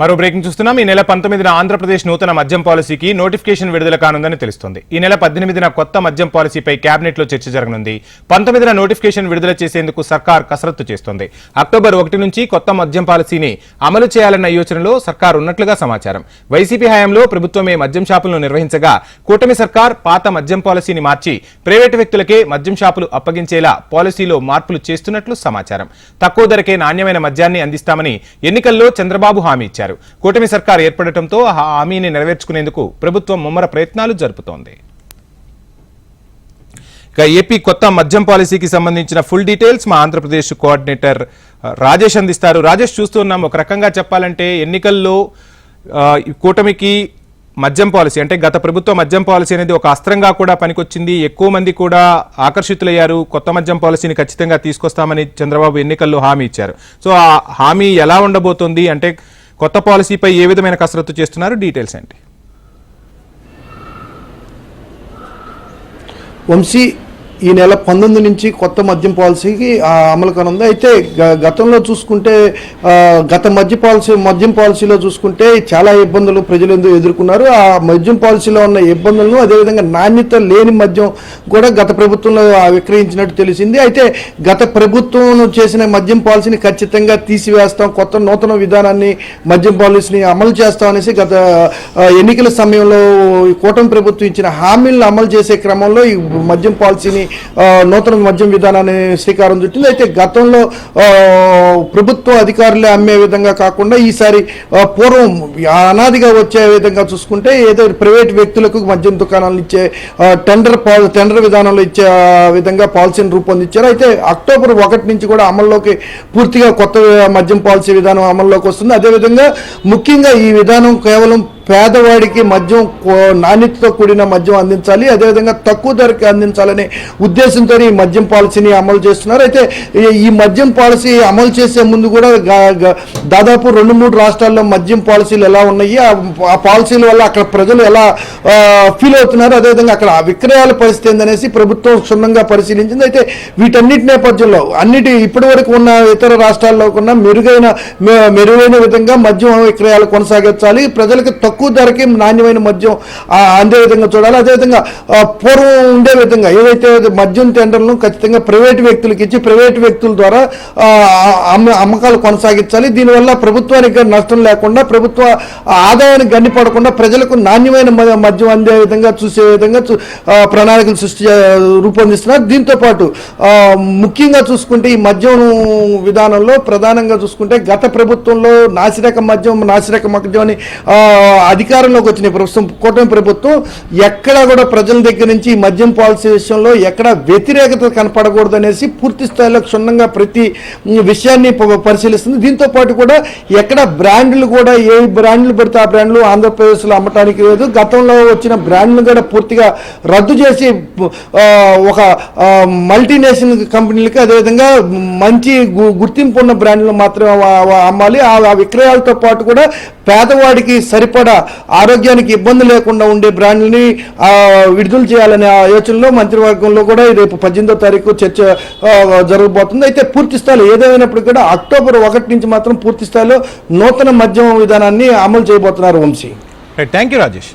మరో బ్రేకింగ్ చూస్తున్నాం. ఈ నెల పంతొమ్మిదిన ఆంధ్రప్రదేశ్ నూతన మద్యం పాలసీకి నోటిఫికేషన్ విడుదల కానుందని తెలుస్తోంది. ఈ నెల పద్దెనిమిదిన కొత్త మద్యం పాలసీపై కేబినెట్లో చర్చ జరగనుంది. పంతొమ్మిదిన నోటిఫికేషన్ విడుదల చేసేందుకు సర్కార్ కసరత్తు చేస్తోంది. అక్టోబర్ ఒకటి నుంచి కొత్త మద్యం పాలసీని అమలు చేయాలన్న యోచనలో సర్కార్ ఉన్నట్లుగా సమాచారం. వైసీపీ హయాంలో ప్రభుత్వమే మద్యం షాపులను నిర్వహించగా కూటమి సర్కార్ పాత మద్యం పాలసీని మార్చి ప్రైవేటు వ్యక్తులకే మద్యం షాపులు అప్పగించేలా పాలసీలో మార్పులు చేస్తున్నట్లు సమాచారం. తక్కువ ధరకే నాణ్యమైన మద్యాన్ని అందిస్తామని ఎన్నికల్లో చంద్రబాబు హామీ ఇచ్చారు. కూటమి సర్కార్ ఏర్పడటంతో ఆ హామీని నెరవేర్చుకునేందుకు ప్రభుత్వం ముమ్మర ప్రయత్నాలు జరుపుతోంది. ఇక ఏపీ కొత్త మద్యం పాలసీకి సంబంధించిన ఫుల్ డీటెయిల్స్ మా ఆంధ్రప్రదేశ్ కోఆర్డినేటర్ రాజేష్ అందిస్తారు. రాజేష్ చూస్తున్నాం ఒక రకంగా చెప్పాలంటే ఎన్నికల్లో కూటమికి మద్యం పాలసీ అంటే గత ప్రభుత్వ మద్యం పాలసీ అనేది ఒక అస్త్రంగా కూడా పనికొచ్చింది. ఎక్కువ మంది కూడా ఆకర్షితులయ్యారు. కొత్త మద్యం పాలసీని ఖచ్చితంగా తీసుకొస్తామని చంద్రబాబు ఎన్నికల్లో హామీ ఇచ్చారు. సో ఆ హామీ ఎలా ఉండబోతోంది? అంటే కొత్త పాలసీపై ఏ విధమైన కసరత్తు చేస్తున్నారు? డీటెయిల్స్ ఏంటి? వంశీ ఈ నెల పంతొమ్మిది నుంచి కొత్త మద్యం పాలసీకి అమలు కానుంది. అయితే గ- గతంలో చూసుకుంటే గత మద్య పాలసీ మద్యం పాలసీలో చూసుకుంటే చాలా ఇబ్బందులు ప్రజలు ఎందుకు ఎదుర్కొన్నారు. ఆ మద్యం పాలసీలో ఉన్న ఇబ్బందులను అదేవిధంగా నాణ్యత లేని మద్యం కూడా గత ప్రభుత్వంలో విక్రయించినట్టు తెలిసింది. అయితే గత ప్రభుత్వం చేసిన మద్యం పాలసీని ఖచ్చితంగా తీసివేస్తాం. కొత్త నూతన విధానాన్ని మద్యం పాలసీని అమలు చేస్తాం అనేసి గత ఎన్నికల సమయంలో ఈ కూటమి ప్రభుత్వం ఇచ్చిన హామీలను అమలు చేసే క్రమంలో ఈ మద్యం పాలసీని నూతన మద్యం విధానాన్ని శ్రీకారం చుట్టింది. అయితే గతంలో ప్రభుత్వ అధికారులే అమ్మే విధంగా కాకుండా ఈసారి పూర్వం అనాదిగా వచ్చే విధంగా చూసుకుంటే ఏదో ప్రైవేట్ వ్యక్తులకు మద్యం దుకాణాలు ఇచ్చే టెండర్ పాల టెండర్ విధానంలో ఇచ్చే విధంగా పాలసీని రూపొందించారు. అయితే అక్టోబర్ ఒకటి నుంచి కూడా అమల్లోకి పూర్తిగా కొత్త మద్యం పాలసీ విధానం అమల్లోకి వస్తుంది. అదేవిధంగా ముఖ్యంగా ఈ విధానం కేవలం పేదవాడికి మద్యం నాణ్యతతో కూడిన మద్యం అందించాలి అదేవిధంగా తక్కువ ధరకి అందించాలనే ఉద్దేశంతో ఈ మద్యం పాలసీని అమలు చేస్తున్నారు. అయితే ఈ- మద్యం పాలసీ అమలు చేసే ముందు కూడా దాదాపు రెండు మూడు రాష్ట్రాల్లో మద్యం పాలసీలు ఎలా ఉన్నాయి ఆ- ఆ పాలసీల వల్ల అక్కడ ప్రజలు ఎలా ఫీల్ అవుతున్నారు అదేవిధంగా అక్కడ విక్రయాల పరిస్థితి ఏందనేసి ప్రభుత్వం క్షుణ్ణంగా పరిశీలించింది. అయితే వీటన్నిటి నేపథ్యంలో అన్నిటి ఇప్పటి వరకు ఉన్న ఇతర రాష్ట్రాల్లో కన్నా మెరుగైన మె- మెరుగైన విధంగా మద్యం విక్రయాలు కొనసాగించాలి ప్రజలకు తక్కువ ధరకి నాణ్యమైన మద్యం అందే విధంగా చూడాలి. అదేవిధంగా పూర్వం ఉండే విధంగా ఏదైతే మద్యం టెండర్లను ఖచ్చితంగా ప్రైవేట్ వ్యక్తులకు ఇచ్చి ప్రైవేట్ వ్యక్తుల ద్వారా అమ్మకాలు కొనసాగించాలి. దీనివల్ల ప్రభుత్వానికి నష్టం లేకుండా ప్రభుత్వ ఆదాయానికి గండి పడకుండా ప్రజలకు నాణ్యమైన మద్యం అందే విధంగా చూసే విధంగా చూ- ప్రణాళికలు సృష్టి రూపొందిస్తున్నారు. దీంతో పాటు ముఖ్యంగా చూసుకుంటే ఈ మద్యం విధానంలో ప్రధానంగా చూసుకుంటే గత ప్రభుత్వంలో నాసిరక మద్యం నాసిరక మద్యం అని అధికారంలోకి వచ్చిన ప్రభుత్వం కూటమి ప్రభుత్వం ఎక్కడా కూడా ప్రజల దగ్గర నుంచి మద్యం పాలసీ విషయంలో ఎక్కడ వ్యతిరేకత కనపడకూడదు అనేసి పూర్తి స్థాయిలో క్షుణ్ణంగా ప్రతి విషయాన్ని పరిశీలిస్తుంది. దీంతో పాటు కూడా ఎక్కడ బ్రాండ్లు కూడా ఏ బ్రాండ్లు పెడితే ఆ బ్రాండ్లు ఆంధ్రప్రదేశ్లో అమ్మటానికి లేదు. గతంలో వచ్చిన బ్రాండ్లు కూడా పూర్తిగా రద్దు చేసి ఒక మల్టీనేషనల్ కంపెనీలకి అదేవిధంగా మంచి గు- గుర్తింపు ఉన్న బ్రాండ్లు మాత్రమే అమ్మాలి. ఆ ఆ విక్రయాలతో పాటు కూడా పేదవాడికి సరిపడా ఆరోగ్యానికి ఇబ్బంది లేకుండా ఉండే బ్రాండ్లని విడుదల చేయాలనే ఆలోచనలో యోచనలో మంత్రివర్గంలో కూడా రేపు పద్దెనిమిదో తారీఖు చర్చ జరగబోతుంది. అయితే పూర్తి స్థాయిలో ఏదేమైనప్పుడు కూడా అక్టోబర్ ఒకటి నుంచి మాత్రం పూర్తి స్థాయిలో నూతన మద్యం విధానాన్ని అమలు చేయబోతున్నారు వంశీ. Thank you Rajesh